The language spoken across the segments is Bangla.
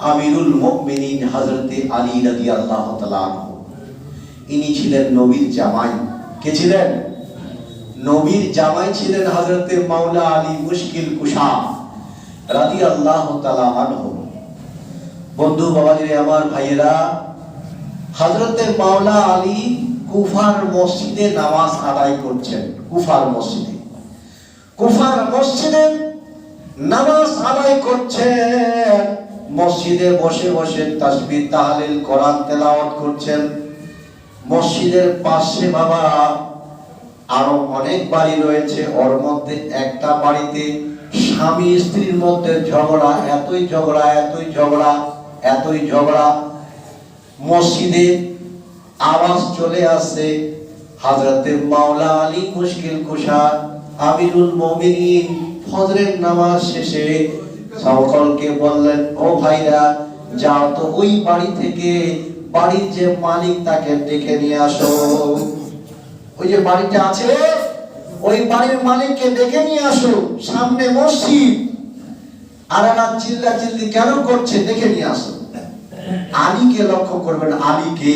আমিরুল মুমিনিন হযরতে আলী রাদিয়াল্লাহু তাআলা ইনি ছিলেন নবীর জামাই। কে ছিলেন? নবীর জামাই ছিলেন হযরতে মাওলা আলী মুশকিল কুশা রাদিয়াল্লাহু তাআলা আনহু। বন্ধু, বাবাজিরে, আমার ভাইয়েরা, হযরতে মাওলা আলী কুফার মসজিদে নামাজ আদায় করছেন। কুফার মসজিদে। কুফার মসজিদে নামাজ আদায় করছেন। মসজিদে বসে বসে তাসবিহ তাহলিল, কোরআন তেলাওয়াত করছেন। মসজিদের পাশে বাবা আরও অনেক বাড়ি রয়েছে, ওর মধ্যে একটা বাড়িতে স্বামী স্ত্রীর মধ্যে ঝগড়া, এতই ঝগড়া এতই ঝগড়া এতই ঝগড়া। মসজিদে আওয়াজ চলে আসে হাজরতে মাওলা আলী মুশকিল কুশা, আমিরুল মমিন ফজরের নামাজ শেষে সকলকে বললেন, ও ভাইরা, যাও তো ওই বাড়ি থেকে বাড়ির যে মালিক তাকে ডেকে নিয়ে আসো। ওই যে বাড়িটা আছে, ওই বাড়ির মালিককে ডেকে নিয়ে আসো, সামনে মসজিদ। আর এরা চিল্লা চিল্লি কেন করছে দেখে নিয়ে আসো। আলীকে লক্ষ্য করবেন, আলীকে।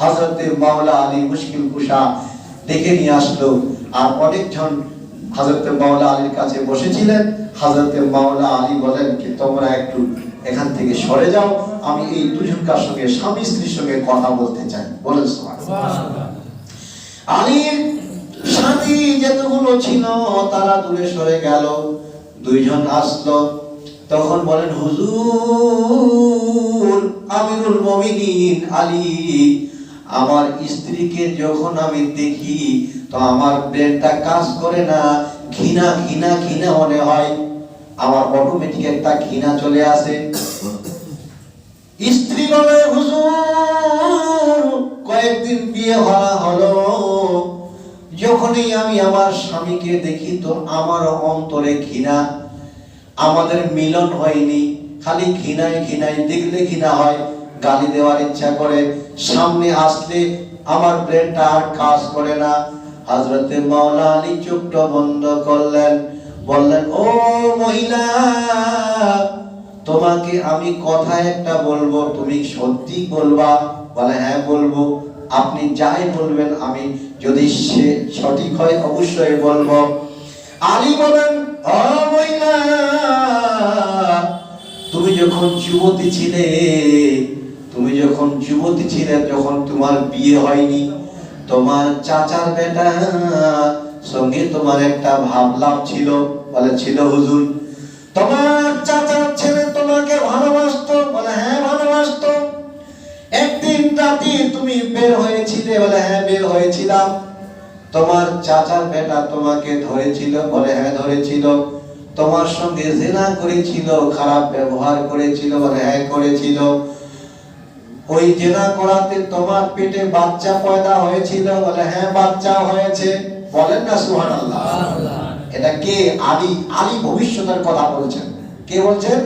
হজরতে মাওলা আলী মুশকিল কুশা দেখে নিয়ে আসলো। আর অনেকজন হজরতে মাওলা আলীর কাছে বসেছিলেন। হজরতে মাওলা আলী বলেন কি, তোমরা একটু এখান থেকে সরে যাও, আমি এই দুজনকার সঙ্গে, স্বামী স্ত্রীর সঙ্গে কথা বলতে চাই। বলেন। আলীর সাথী যেতগুলো ছিল, তারা দূরে সরে গেল। দুইজন আসলো। তখন বলেন, হুজুর, আমিরুল মুমিনিন, আলী, আমার স্ত্রীকে যখন আমি দেখি, তো আমার ব্রেনটা কাজ করে না ঘৃণা ঘৃণা ঘৃণা মনে হয়। আমার অটোমেটিক একটা ঘৃণা চলে আসে। স্ত্রী বলে, হুজুর, কয়েকদিন বিয়ে হওয়া হলো। যখনই আমি আমার স্বামীকে দেখি, তো আমার অন্তরে ঘৃণা। আমাদের মিলন হয়নি, খালি ঘৃণায় ঘৃণায়, দেখলে ঘৃণা হয়, গালি দেওয়ার ইচ্ছা করে। সামনে আসলে আমার ব্রেনটা আর কাজ করে না। হজরতে মাওলা আলী চোখটা বন্ধ করলেন। বললেন, ও মহিলা, তোমাকে আমি কথা একটা বলব, তুমি সত্যি বলবা? বলে হ্যাঁ বলব। আপনি যাই বলবেন, আমি যদি সে সঠিক হয়, অবশ্যই বলব। আলী বলেন, ও মহিলা, তুমি যখন যুবতী ছিলে, তুমি যখন যুবতী ছিলে, যখন তোমার বিয়ে হয়নি, তোমার চাচার বেটা সঙ্গে তোমার একটা ভাবলাভ ছিল। বলে, ছিল হুজুর। তোমার চাচার ছেলে তোমাকে ভালোবাসতো? বলে হ্যাঁ ভালোবাসতো। একদিন রাতে তুমি বের হয়েছিলে? বলে হ্যাঁ বের হয়েছিলাম। তোমার চাচার বেটা তোমাকে ধরেছিল? বলে হ্যাঁ ধরেছিল। তোমার সঙ্গে জেনা করেছিল, খারাপ ব্যবহার করেছিল? বলে হ্যাঁ করেছিল। ওই জেনা করাতে তোমার পেটে বাচ্চা পয়দা হয়েছিল? বলে হ্যাঁ বাচ্চা হয়েছে। বলেন না সুবহানাল্লাহ। এটা কে? আলী। আলী ভবিষ্যতের কথা বলছেন। কে বলছেন?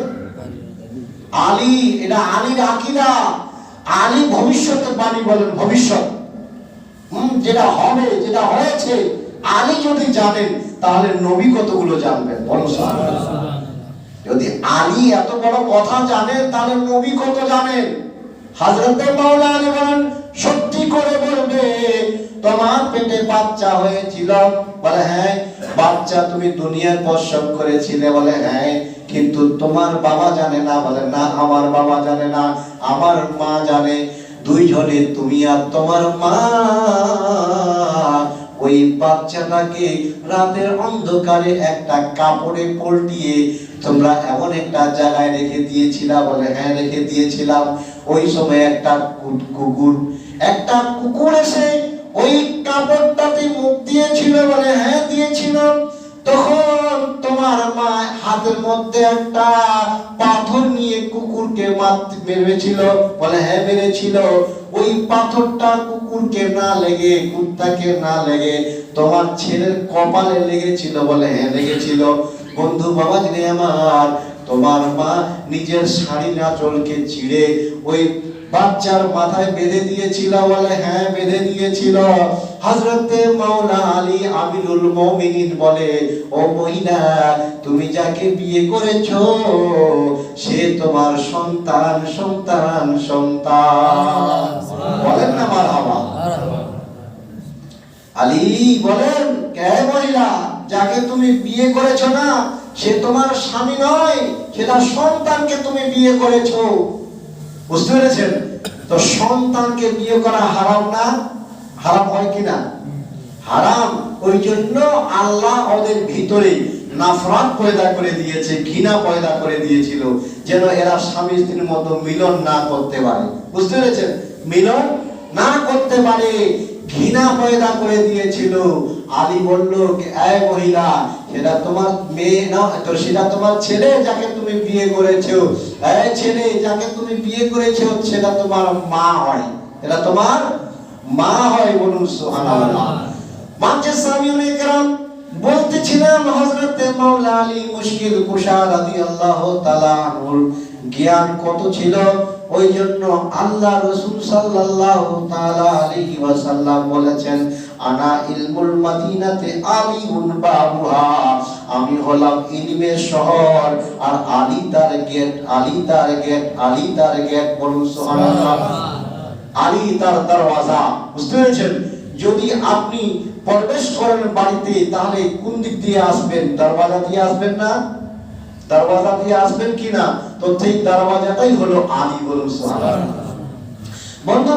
আলী। এটা আলীর আকিদা। আলী ভবিষ্যতের বাণী বলেন, ভবিষ্যৎ। যেটা হবে, যেটা হয়েছে, আলী যদি জানেন, তাহলে নবী কতগুলো জানবেন? বলো যদি আলী এত বড় কথা জানেন তাহলে নবী কত জানেন হাজরতে মাওলা আলী বলেন, সত্যি করে বলবে, তোমার পেটে বাচ্চা হয়েছিল। বলে হ্যাঁ বাচ্চা তুমি দুনিয়ার প্রসব করেছিলে, বলে হ্যাঁ কিন্তু তোমার বাবা জানে না। বলে, না, আমার বাবা জানে না, আমার মা জানে। দুইজনে, তুমি আর তোমার মা। ওই বাচ্চাটাকে রাতের অন্ধকারে একটা কাপড়ে পল্টিয়ে তোমরা এমন একটা জায়গায় রেখে দিয়েছিলা, বলে হ্যাঁ রেখে দিয়েছিলাম। ওই সময় একটা কুকুর একটা কুকুর এসে ওই কাপড়টাতে মুখ দিয়েছিল বলে হ্যাঁ দিয়েছিল। তখন তোমার মা হাতের মধ্যে একটা পাথর নিয়ে কুকুরকে মেরেছিল, বলে হ্যাঁ মেরেছিল। ওই পাথরটা কুকুরকে না লেগে, কুত্তাকে না লেগে তোমার ছেলের কপালে লেগেছিল বলে হ্যাঁ লেগেছিল। বন্ধু বাবা যিনি আমার, তোমার মা নিজের শাড়ি নাচলকে ছিঁড়ে ওই বাচ্চার মাথায় বেঁধে দিয়েছিল বলে হ্যাঁ বেঁধে দিয়েছিল। হযরতে মাওলা আলী আমিরুল মুমিনিন বলে, ও মহিলা, তুমি যাকে বিয়ে করেছ, সে তোমার সন্তান সন্তান সন্তান। বলেন না মারহাবা আলী বলেন, কে মহিলা, যাকে তুমি বিয়ে করেছ না, সে তোমার স্বামী নয়, সেটা সন্তানকে তুমি বিয়ে করেছ। বুঝতে পেরেছেন? তো সন্তানকে বিয়ে করা হারাম না? হারাম হয় কিনা হারাম। ওই জন্য আল্লাহ ওদের ভিতরে নাফরাত পয়দা করে দিয়েছে, ঘৃণা পয়দা করে দিয়েছিল, যেন এরা স্বামী স্ত্রীর মতো মিলন না করতে পারে। বুঝতে পেরেছেন? মিলন না করতে পারে ঘৃণা পয়দা করে দিয়েছিল। আলী বলল এই মহিলা, সেটা তোমার মেয়ে না, তো সেটা তোমার ছেলে যাকে তুমি বিয়ে করেছ। এই ছেলে যাকে তুমি বিয়ে করেছ, সেটা তোমার মা হয়। এটা তোমার মা হয় বলুন, সুবহানাল্লাহ। মাঝে সামিউল ইকরাম বলতেছিলাম হযরতে মাওলা আলী মুশকিল কুশা রাদিয়াল্লাহু তাআলা জ্ঞান কত ছিল? ওই জন্য আল্লাহ রাসূল সাল্লাল্লাহু তাআলা আলাইহি ওয়াসাল্লাম বলেছেন আনা ইলমুল মাদিনাতে বাবুহা। আমি হলাম ইলমের শহর আর আলী তার গেট আলী তার গেট আলী তার গেট বলুন সুবহানাল্লাহ। আলী তার দরওয়াজা বুঝতে পেরেছেন? যদি আপনি প্রবেশ করেন বাড়িতে তাহলে কোন দিক দিয়ে আসবেন? দরওয়াজা দিয়ে আসবেন না? দরওয়াজা দিয়ে আসবেন কি না তো ঠিক দরওয়াজাটাই হলো আলী বলুন বন্ধু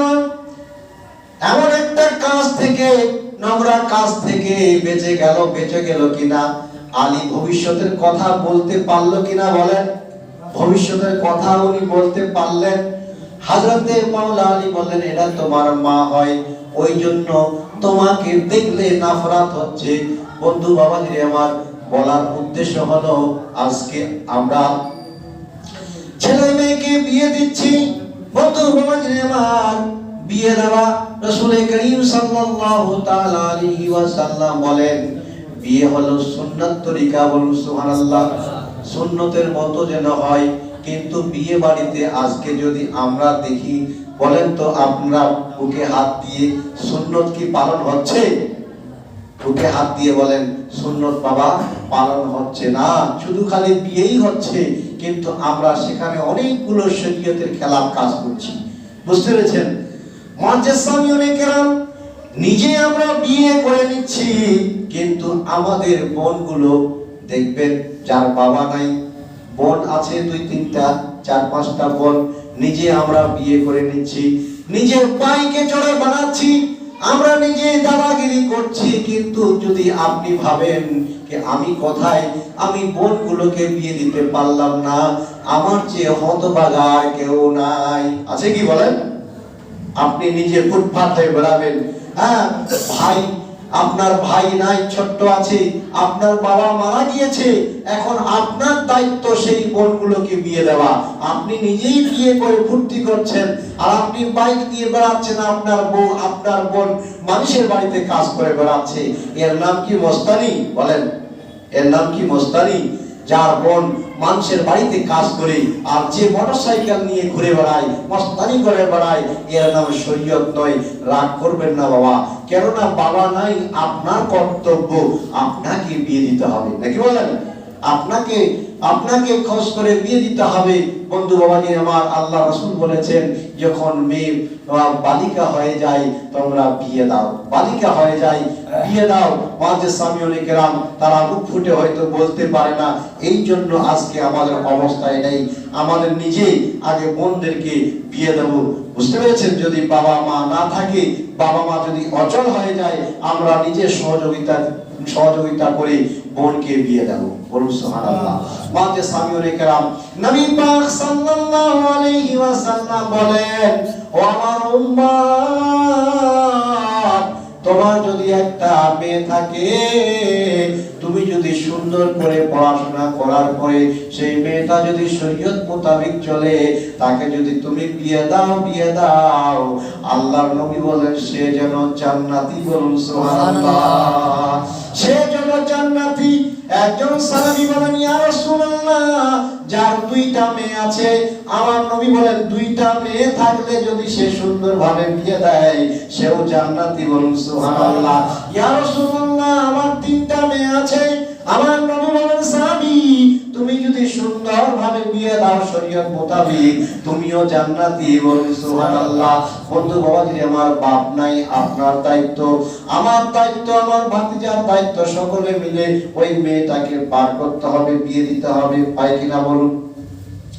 আমার এমন একটা কাজ থেকে, নোংরা কাজ থেকে বেঁচে গেল বেঁচে গেল কিনা? আলী ভবিষ্যতের কথা বলতে পারল কিনা বলেন? ভবিষ্যতের কথা উনি বলতে পারলেন? হাজরতে মাওলা আলী বললেন, এটা তোমার মা হয়, ওই জন্য তোমাকে দেখলে নাফরাত হচ্ছে। বন্ধু বাবাজি আমার বলার উদ্দেশ্য হলো আজকে আমরা ছেলে মেয়েকে বিয়ে দিচ্ছি। বন্ধু বিয়ে দেওয়া রসুল করিম সাল্লাল্লাহু বলেন, বিয়ে হলো সুন্নাত তরিকা বলুন সুবহানাল্লাহ। সুন্নতের মতো যেন হয়, কিন্তু বিয়ে বাড়িতে আজকে যদি আমরা দেখি, বলেন তো আপনারা বুকে হাত দিয়ে সুন্নত কি পালন হচ্ছে? বুকে হাত দিয়ে বলেন, সুন্নত বাবা, পালন হচ্ছে না। শুধু খালি বিয়েই হচ্ছে, কিন্তু আমরা সেখানে অনেকগুলো শরীয়তের খেলাফ কাজ করছি। বুঝতে পেরেছেন? স্বামী অনেকেরাম নিজে আমরা বিয়ে করে নিচ্ছি, কিন্তু আমাদের বোনগুলো দেখবেন, যার বাবা নাই, বোন আছে দুই তিনটা, চার পাঁচটা বোন, নিজে আমরা বিয়ে করে নিচ্ছি। নিজের বাইকে চড়ে বানাচ্ছি আমরা নিজে দাদাগিরি করছি, কিন্তু যদি আপনি ভাবেন যে আমি কোথায়, আমি বোনগুলোকে বিয়ে দিতে পারলাম না, আমার চেয়ে হতবাগার কেউ নাই। আছে কি বলেন? আপনি নিজে ফুটপাথে বেড়াবেন হ্যাঁ? ভাই আপনার ভাই নাই, ছোট্ট আছে, আপনার বাবা মারা গিয়েছে, এখন আপনার দায়িত্ব সেই বোনগুলোকে বিয়ে দেওয়া। আপনি নিজেই বিয়ে করে ফুর্তি করছেন, আর আপনি বাইক দিয়ে বেড়াচ্ছেন, আপনার বউ, আপনার বোন মানুষের বাড়িতে কাজ করে বেড়াচ্ছে। এর নাম কি মস্তানি? বলেন, এর নাম কি মস্তানি? যার বোন মানুষের বাড়িতে কাজ করে আর যে মোটরসাইকেল নিয়ে ঘুরে বেড়ায়, মস্তানি করে বেড়ায়, এর নাম শরীয়ত নয়। রাগ করবেন না বাবা। কেননা বাবা নাই, আপনার কর্তব্য। আপনাকে বিয়ে দিতে হবে। নাকি বলেন? আপনাকে আপনাকে খোঁজ করে বিয়ে দিতে হবে। বন্ধু বাবাজি, আমার আল্লাহ রসুল বলেছেন, যখন মেয়ে বালিকা হয়ে যায়, তোমরা বিয়ে দাও। বালিকা হয়ে যায়, বিয়ে দাও। মাঝে স্বামী অনেকেরাম তারা মুখ ফুটে হয়তো বলতে পারে না, এই জন্য আজকে আমাদের অবস্থায় নেই। আমাদের নিজেই আগে বোনদেরকে বিয়ে দেবো। বুঝতে পেরেছেন? যদি বাবা মা না থাকে, বাবা মা যদি অচল হয়ে যায়, আমরা নিজে সহযোগিতা সহযোগিতা করে বোনকে বিয়ে দেবো। বলুন সুবহানাল্লাহ। মাতে নবী পাক সাল্লাল্লাহু আলাইহি ওয়াসাল্লাম বলেন, ও আমার তোমার যদি একটা মেয়ে থাকে, তুমি সুন্দর করে পড়াশোনা করার পরে সেই মেয়েটা যদি শরীয়ত মোতাবেক চলে, তাকে যদি তুমি বিয়ে দাও বিয়ে দাও, আল্লাহর নবী বলেন, সে যেন জান্নাতি বলুন সে যেন জান্নাতি একজন সাহাবী বলেন, ইয়া রাসূলুল্লাহ, যার দুইটা মেয়ে আছে, আমার নবী বলেন, দুইটা মেয়ে থাকলে যদি সে সুন্দরভাবে বিয়ে দেয়, সেও জান্নাতি বলুন, সুবহানাল্লাহ। ইয়া রাসূলুল্লাহ, আমার তিনটা মেয়ে আছে আমার নবী বলেন, সাহাবী, তুমি যদি সুন্দরভাবে বিয়ে দাও শরীয়ত মোতাবেক, তুমিও জান্নাতি বলুন সুবহানাল্লাহ। বন্ধু বাবাজি আমার বাপ নাই, আপনার দায়িত্ব। আমার দায়িত্ব, আমার ভাতিজার দায়িত্ব, সকলে মিলে ওই মেয়েটাকে পার করতে হবে, বিয়ে দিতে হবে। পাই কিনা বলুন?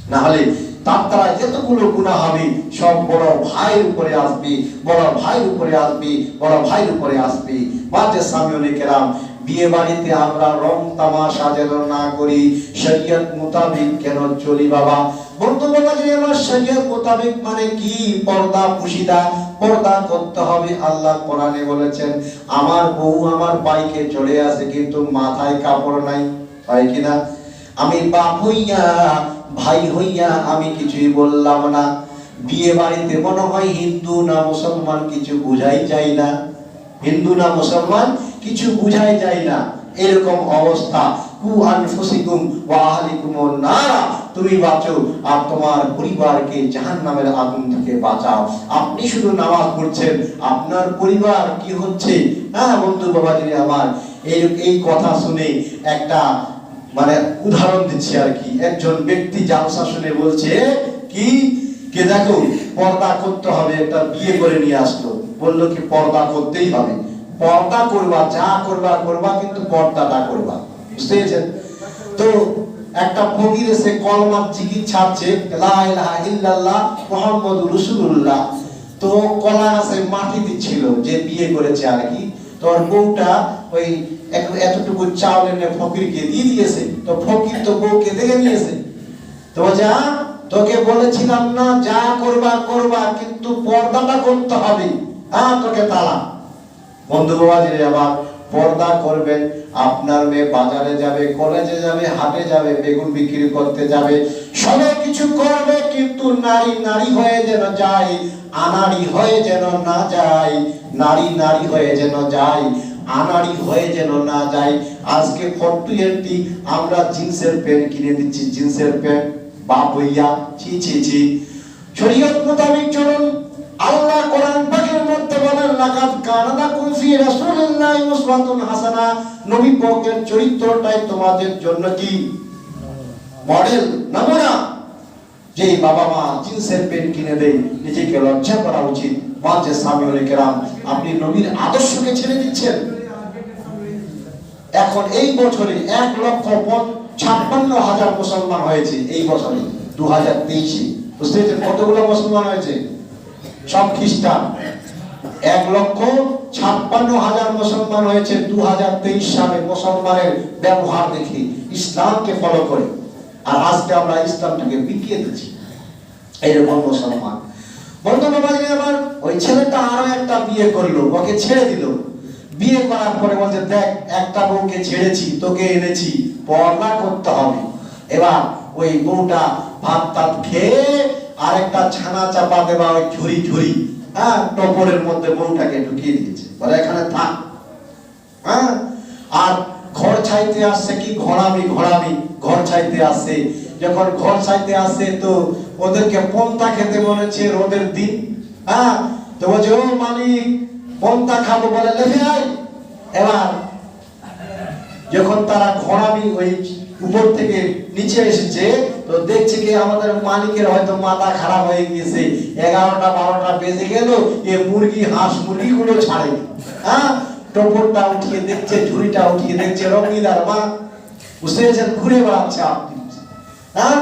না হলে তার দ্বারা যতগুলো গুণা হবে, সব বড় ভাইয়ের উপরে আসবে, বড় ভাইয়ের উপরে আসবে, বড় ভাইয়ের উপরে আসবে। মাঝে সামিউল কেরাম বিয়ে বাড়িতে আমরা রং তামাশা যেন না করি, শরীয়ত মোতাবেক কেন চলি বাবা? বন্ধু আমার মানে কি? পর্দা পর্দা করতে হবে, আল্লাহ কোরআনে বলেছেন, আমার বউ আমার বাইকে চড়ে আসে, কিন্তু মাথায় কাপড় নাই। কিনা আমি বাপ হইয়া, ভাই হইয়া আমি কিছুই বললাম না। বিয়ে বাড়িতে মনে হয় হিন্দু না মুসলমান কিছু বুঝাই যায় না। হিন্দু না মুসলমান কিছু বুঝাই যায় না। এরকম অবস্থা। তুমি বাঁচো আর তোমার পরিবারকে আগুন থেকে বাঁচাও। আপনি শুধু নামাজ পড়ছেন, আপনার পরিবার কি হচ্ছে? হ্যাঁ বন্ধু আমার, এই এই কথা শুনে একটা মানে উদাহরণ দিচ্ছি আর কি। একজন ব্যক্তি জালসা শুনে বলছে, কি? কে দেখো? পর্দা করতে হবে, একটা বিয়ে করে নিয়ে আসলো। বলল কি, পর্দা করতেই হবে। পর্দা করবা, যা করবা করবা, কিন্তু পর্দাটা করবা। বুঝতে পেরেছেন? তো একটা ফকির এসে কলমার জিকির ছাড়ছে, লা ইলাহা ইল্লাল্লাহ মুহাম্মাদুর রাসূলুল্লাহ। তো কলা গাছে মাটি দিচ্ছিল যে বিয়ে করেছে আর কি। তোর বউটা ওই এতটুকু চাউল এনে ফকিরকে দিয়ে দিয়েছে। তো ফকির তো বউকে দেখে নিয়েছে। তো যা, তোকে বলেছিলাম না, যা করবা করবা, কিন্তু পর্দাটা করতে হবে। হ্যাঁ তোকে তালা পর্দা করবেন। আপনার মেয়ে বাজারে যাবে, কলেজে যাবে, হাটে যাবে, বেগুন বিক্রি করতে যাবে। সবে কিছু করবে কিন্তু নারী নারী হয়ে যেন যায়, আনাড়ি হয়ে যেন না যায়, নারী নারী হয়ে যেন যায়, আনাড়ি হয়ে যেন না যায়। আজকে ফোর টোয়েন্টি আমরা জিন্সের প্যান্ট কিনে দিচ্ছি, জিন্সের প্যান্ট, বাপ হইয়া, ছি ছি ছি। শরীয়ত মোতাবেক চলুন আল্লাহ কোরআন পাকের মধ্যে বলেন, লাকাদ কানা লাকুম ফি রাসূলিল্লাহি উসওয়াতুন হাসানা। নবী পাকের চরিত্রটাই তোমাদের জন্য কি? মডেল নমুনা যে বাবা মা জিন্সের প্যান্ট কিনে দেয়, নিজেকে লজ্জা করা উচিত। মাঝে স্বামী হলে কেরাম আপনি নবীর আদর্শকে ছেড়ে দিচ্ছেন। এখন এই বছরে এক লক্ষ ছাপ্পান্ন হাজার মুসলমান হয়েছে, এই বছরে। দু হাজার তেইশে। বুঝতে পেরেছেন কতগুলো মুসলমান হয়েছে? সব খ্রিস্টান। এক লক্ষ ছাপ্পান্ন হাজার মুসলমান হয়েছে দু হাজার তেইশ সালে মুসলমানের ব্যবহার দেখে, ইসলামকে ফলো করে। আর আজকে আমরা ইসলামটাকে বিকিয়ে দিচ্ছি। এইরকম মুসলমান। বর্তমান বাজারে আমার ওই ছেলেটা আরও একটা বিয়ে করল, ওকে ছেড়ে দিল। বিয়ে করার পরে বলছে, দেখ, একটা বউকে ছেড়েছি, তোকে এনেছি পর্দা করতে হবে। এবার ওই বউটা ভাত টাত খেয়ে আরেকটা ছানা চাপা দেবা ওই ঝুরি ঝুরি হ্যাঁ টপরের মধ্যে বউটাকে ঢুকিয়ে দিয়েছে। বলে, এখানে থাক। হ্যাঁ আর ঘর ছাইতে আসছে কি? ঘোড়ামি ঘোড়ামি, ঘর ছাইতে আসছে। যখন ঘর ছাইতে আসে তো ওদেরকে পন্তা খেতে বলেছে রোদের দিন। হ্যাঁ তো বলছে, ও মালিক, পন্তা খাব বলে লেখে আয়। এবার যখন তারা ঘোড়ামি ওই উপর থেকে নিচে এসেছে, তো দেখছে কি আমাদের মালিকের হয়তো মাথা খারাপ হয়ে গিয়েছে। এগারোটা, বারোটা বেজে গেল, এ মুরগি, হাঁস মুরগি গুলো ছাড়ে। হ্যাঁ? টপরটা উঠিয়ে দেখছে, ঝুড়িটা উঠিয়ে দেখছে, রঙিদার মা। বুঝতে পেরেছেন? ঘুরে বেড়াচ্ছে আপনি। হ্যাঁ?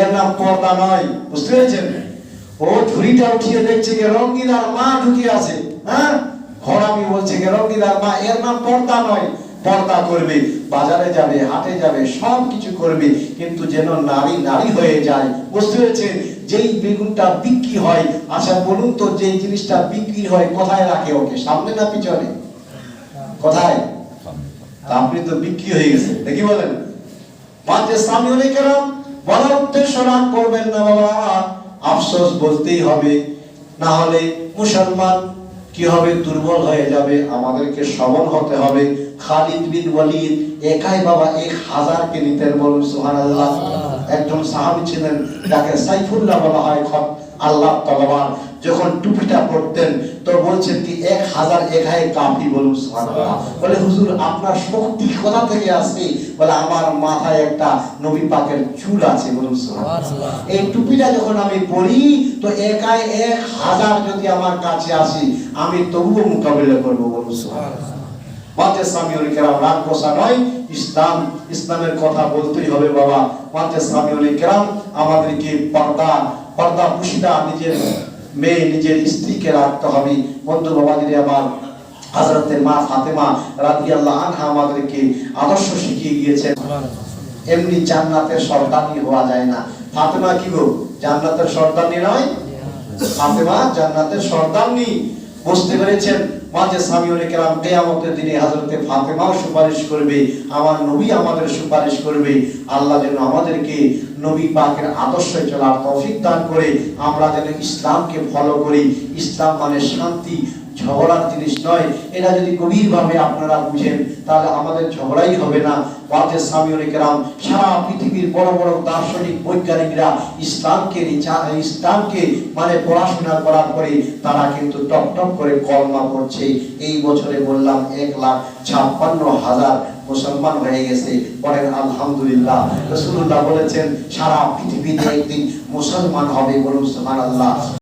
এর নাম পর্দা নয়, বুঝতে পেরেছেন? ও ঝুড়িটা উঠিয়ে দেখছে যে রঙ্গিদার মা ঢুকে আছে। হ্যাঁ? ঘরামি বলছে যে রঙ্গিদার মা, এর নাম পর্দা নয়। পর্দা করবে, বাজারে যাবে, হাটে যাবে সব কিছু করবে, কিন্তু যেন নারী নারী হয়ে যায়। বুঝতে পেরেছেন? যেই বেগুনটা বিক্রি হয় আচ্ছা বলুন তো যে জিনিসটা বিক্রি হয়, কোথায় রাখে ওকে? সামনে না পিছনে? কোথায়? আপনি তো বিক্রি হয়ে গেছে। দেখি বলেন। মাঝে স্বামী অনেক কেরাম বলার উদ্দেশ্য রাগ করবেন না বাবা। আফসোস বলতেই হবে। না হলে মুসলমান কি হবে? দুর্বল হয়ে যাবে। আমাদেরকে সবল হতে হবে। খালিদ বিন ওয়ালিদ একাই বাবা এক হাজারকে নিতেন বলুন সুবহানাল্লাহ। একজন সাহাবী ছিলেন যাকে সাইফুল্লাহ বলা হয় আল্লাহ যখন টুপিটা পড়তেন তো বলছেন কি এক হাজার একাই কাফি বলুন সুবহানাল্লাহ। বলে হুজুর আপনার শক্তি কোথা থেকে আসে? বলে আমার মাথায় একটা নবী পাকের চুল আছে বলুন সুবহানাল্লাহ। এই টুপিটা যখন আমি পরি তো একাই এক হাজার যদি আমার কাছে আসি আমি তবুও মোকাবিলা করব বলুন সুবহানাল্লাহ। মাঝে কেরাম রাগ বসা নয়, ইসলাম, ইসলামের কথা বলতেই হবে বাবা। কেরাম আমাদেরকে পর্দা পর্দা পুশিদা নিজের মেয়ে, নিজের স্ত্রীকে রাখতে হবে। বন্ধু বাবা যদি আমার হাজরতের মা ফাতেমা রাদিয়াল্লাহু আনহা আমাদেরকে আদর্শ শিখিয়ে গিয়েছেন। এমনি জান্নাতের সর্দানি হওয়া যায় না। ফাতেমা কি গো? জান্নাতের সর্দানি নয়? ফাতেমা জান্নাতের সর্দানি বুঝতে পেরেছেন? মাঝে স্বামী অনেক রাম কেয়ামতের দিনে হাজরতে ফাতেমাও সুপারিশ করবে, আমার নবী আমাদের সুপারিশ করবে। আল্লাহ যেন আমাদেরকে নবী পাকের আদর্শে চলার তৌফিক দান করে, আমরা যেন ইসলামকে ফলো করি। ইসলাম মানে শান্তি ঝগড়ার জিনিস নয়। এটা যদি গভীরভাবে আপনারা বুঝেন, তাহলে আমাদের ঝগড়াই হবে না। ওয়াজের স্বামী অনেকেরাম সারা পৃথিবীর বড় বড় দার্শনিক বৈজ্ঞানিকরা ইসলামকে ইসলামকে মানে পড়াশোনা করার পরে তারা কিন্তু টপ টপ করে কলমা পড়ছে। এই বছরে বললাম এক লাখ ছাপ্পান্ন হাজার মুসলমান হয়ে গেছে। পরের আলহামদুলিল্লাহ। রসুল্লাহ বলেছেন, সারা পৃথিবীতে একদিন মুসলমান হবে বলুন, সুবহানাল্লাহ।